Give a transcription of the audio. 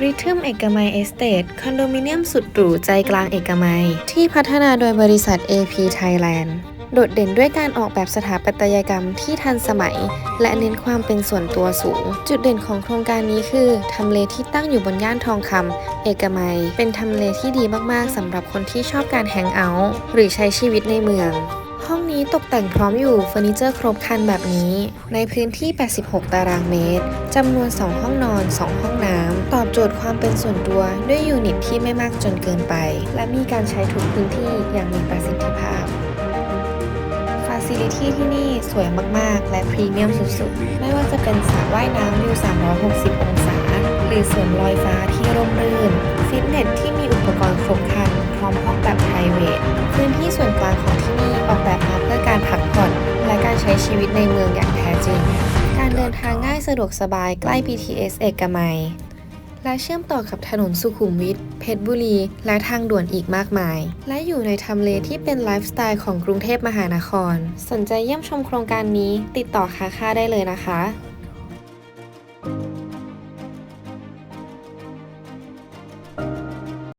ริทึมเอกมัยเอสเตทคอนโดมิเนียมสุดหรูใจกลางเอกมัย ที่พัฒนาโดยบริษัท AP Thailand โดดเด่นด้วยการออกแบบสถาปัตยกรรมที่ทันสมัย และเน้นความเป็นส่วนตัวสูง จุดเด่นของโครงการนี้คือ ทำเลที่ตั้งอยู่บนย่านทองคำเอกมัย เป็นทำเลที่ดีมากๆสำหรับคนที่ชอบการแฮงเอาท์หรือใช้ชีวิตในเมือง ห้องนี้ตกแต่งพร้อมอยู่เฟอร์นิเจอร์ครบครันแบบนี้ ในพื้นที่ 86 ตารางเมตรจำนวน 2 ห้องนอน 2 ห้องน้ำ ตอบโจทย์ความเป็นส่วนตัวด้วยยูนิตที่ไม่มากจนเกินไป และมีการใช้ทุกพื้นที่อย่างมีประสิทธิภาพฟาซิลิตี้ที่นี่สวยมาก ๆ และพรีเมียมสุด ๆ ไม่ว่าจะเป็นสระว่ายน้ำวิว 360 องศา หรือสวนลอยฟ้าที่ร่มรื่น ฟิตเนสที่มีอุปกรณ์ครบครัน พร้อมห้องแบบ p r i v a t พื้นที่ส่วนกลางของที่นี่ออก ชีวิตในเมืองอย่างแท้จริง การเดินทางง่ายสะดวกสบายใกล้ BTS เอกมัย และเชื่อมต่อกับถนนสุขุมวิท เพชรบุรี และทางด่วนอีกมากมาย และอยู่ในทำเลที่เป็นไลฟ์สไตล์ของกรุงเทพมหานคร สนใจเยี่ยมชมโครงการนี้ ติดต่อคาค่าได้เลยนะคะ